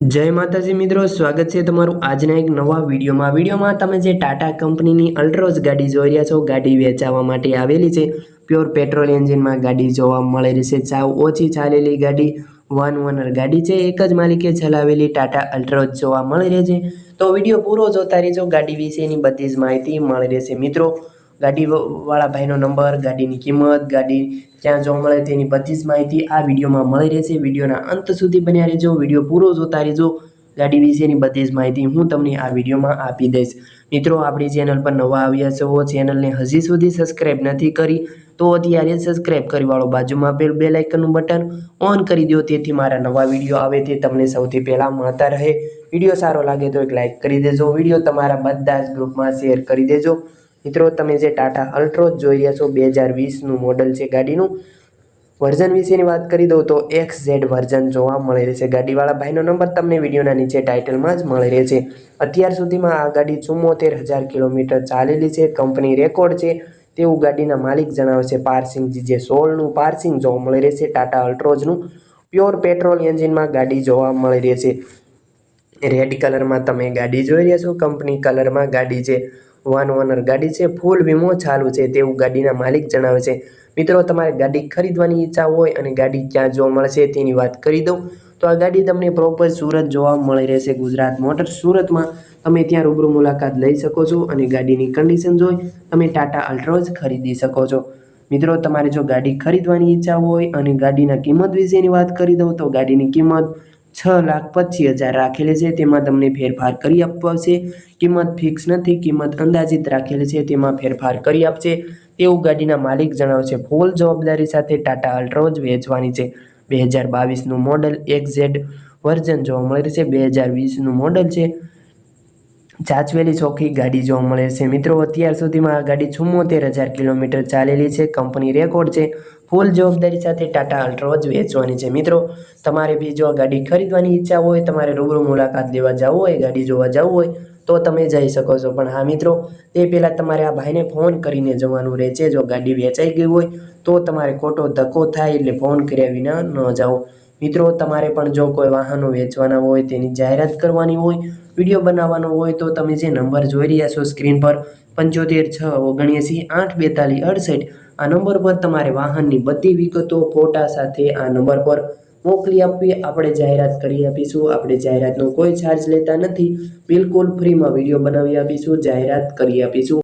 જય માતાજી મિત્રો, સ્વાગત છે તમારું આજના એક નવા વિડીયોમાં. વિડીયોમાં તમે જે ટાટા કંપનીની અલ્ટ્રોઝ ગાડી જોઈ રહ્યા છો, ગાડી વેચાવા માટે આવેલી છે. પ્યોર પેટ્રોલ એન્જિનમાં ગાડી જોવા મળી રહી છે. સાવ ઓછી ચાલેલી ગાડી, વન ઓનર ગાડી છે. એક જ માલિકે ચલાવેલી ટાટા અલ્ટ્રોઝ જોવા મળી રહે છે. તો વીડિયો પૂરો જોતા રહેજો. ગાડી વિશેની બધી જ માહિતી મળી રહેશે મિત્રો. ગાડી વાળા ભાઈનો નંબર, ગાડીની કિંમત, ગાડી ક્યાં જોવા મળે તેની બધી જ માહિતી આ વિડીયોમાં મળી રહેશે. વિડીયોના અંત સુધી બન્યા રહેજો, વીડિયો પૂરો જોતા રહેજો. ગાડી વિશેની બધી જ માહિતી હું તમને આ વિડીયોમાં આપી દઈશ. મિત્રો, આપણી ચેનલ પર નવા આવ્યા છો, ચેનલને હજી સુધી સબસ્ક્રાઈબ નથી કરી, તો અત્યારે સબસ્ક્રાઈબ કરી વાળો બાજુમાં આપેલ બે લાઇકનનું બટન ઓન કરી દો, તેથી મારા નવા વીડિયો આવે તે તમને સૌથી પહેલાં મળતા રહે. વીડિયો સારો લાગે તો એક લાઇક કરી દેજો, વીડિયો તમારા બધા જ ગ્રુપમાં શેર કરી દેજો. મિત્રો, તમે જે ટાટા અલ્ટ્રોજ જોઈ રહ્યા છો બે હજાર વીસનું મોડલ છે ગાડીનું. વર્ઝન વિશેની વાત કરી દઉં તો એક્સ ઝેડ વર્ઝન જોવા મળી રહેશે ગાડીવાળા ભાઈનો નંબર તમને વિડીયોના નીચે ટાઇટલમાં જ મળી રહેશે અત્યાર સુધીમાં આ ગાડી ચુમ્મોતેર હજાર કિલોમીટર ચાલેલી છે. કંપની રેકોર્ડ છે. તેવું ગાડીના માલિક જણાવે છે પાર્સિંગ જે સોળનું પાર્સિંગ જોવા મળી રહેશે ટાટા અલ્ટ્રોઝનું પ્યોર પેટ્રોલ એન્જિનમાં ગાડી જોવા મળી રહેશે રેડ કલરમાં તમે ગાડી જોઈ રહ્યા છો. કંપની કલરમાં ગાડી છે. વન ઓનર ગાડી છે, ફૂલ વીમો ચાલુ છે, તેવું ગાડીના માલિક જણાવે છે. મિત્રો, તમારે ગાડી ખરીદવાની ઈચ્છા હોય અને ગાડી ક્યાં જોવા મળશે તેની વાત કરી દઉં. તો આ ગાડી તમને પ્રોપર સુરત જોવા મળી રહેશે. ગુજરાત મોટર સુરતમાં તમે ત્યાં રૂબરૂ મુલાકાત લઈ શકો છો અને ગાડીની કન્ડિશન જોઈ તમે ટાટા અલ્ટ્રોઝ ખરીદી શકો છો. મિત્રો, તમારે જો ગાડી ખરીદવાની ઈચ્છા હોય અને ગાડીના કિંમત વિશેની વાત કરી દઉં તો ગાડીની કિંમત છ લાખ પચીસ હજાર રાખેલી છે. તેમાં તમને ફેરફાર કરી આપશે કિંમત ફિક્સ નથી. કિંમત અંદાજિત રાખેલી છે. તેમાં ફેરફાર કરી આપશે. તેવું ગાડીના માલિક જણાવશે, ફૂલ જવાબદારી સાથે ટાટા અલ્ટ્રોજ વેચવાની છે. બે હજાર બાવીસનું મોડલ એક્ઝેડ વર્ઝન જોવા મળે છે. બે હજાર વીસનું મોડલ છે. ચાચવેલી ચોખ્ખી ગાડી જોવા મળે છે. મિત્રો, અત્યાર સુધીમાં આ ગાડી ચુમ્મોતેર હજાર કિલોમીટર ચાલેલી છે. કંપની રેકોર્ડ છે. ફૂલ જવાબદારી સાથે ટાટા અલ્ટ્રોજ વેચવાની છે. મિત્રો, તમારે બી જો આ ગાડી ખરીદવાની ઈચ્છા હોય, તમારે રૂબરૂ મુલાકાત લેવા જવું હોય, ગાડી જોવા જવું હોય, તો તમે જઈ શકો છો. પણ હા, મિત્રો, તે પહેલાં તમારે આ ભાઈને ફોન કરીને જવાનું રહે છે જો ગાડી વેચાઈ ગઈ હોય, તો તમારે ખોટો ધક્કો થાય એટલે ફોન કર્યા વિના ન જાઓ. મિત્રો, તમારે પણ જો કોઈ વાહનો વેચવાના હોય, તેની જાહેરાત કરવાની હોય, વીડિયો બનાવવાનો હોય, તો તમે જે નંબર જોઈ રહ્યા છો સ્ક્રીન પર, પંચોતેર છ ઓગણએંસી આઠ બેતાલીસ અડસઠ, આ નંબર પર તમારે વાહનની બધી વિગતો, ફોટા સાથે આ નંબર પર મોકલી આપવી. આપણે જાહેરાત કરી આપીશું. આપણે જાહેરાતનો કોઈ ચાર્જ લેતા નથી. બિલકુલ ફ્રીમાં વીડિયો બનાવી આપીશું, જાહેરાત કરી આપીશું.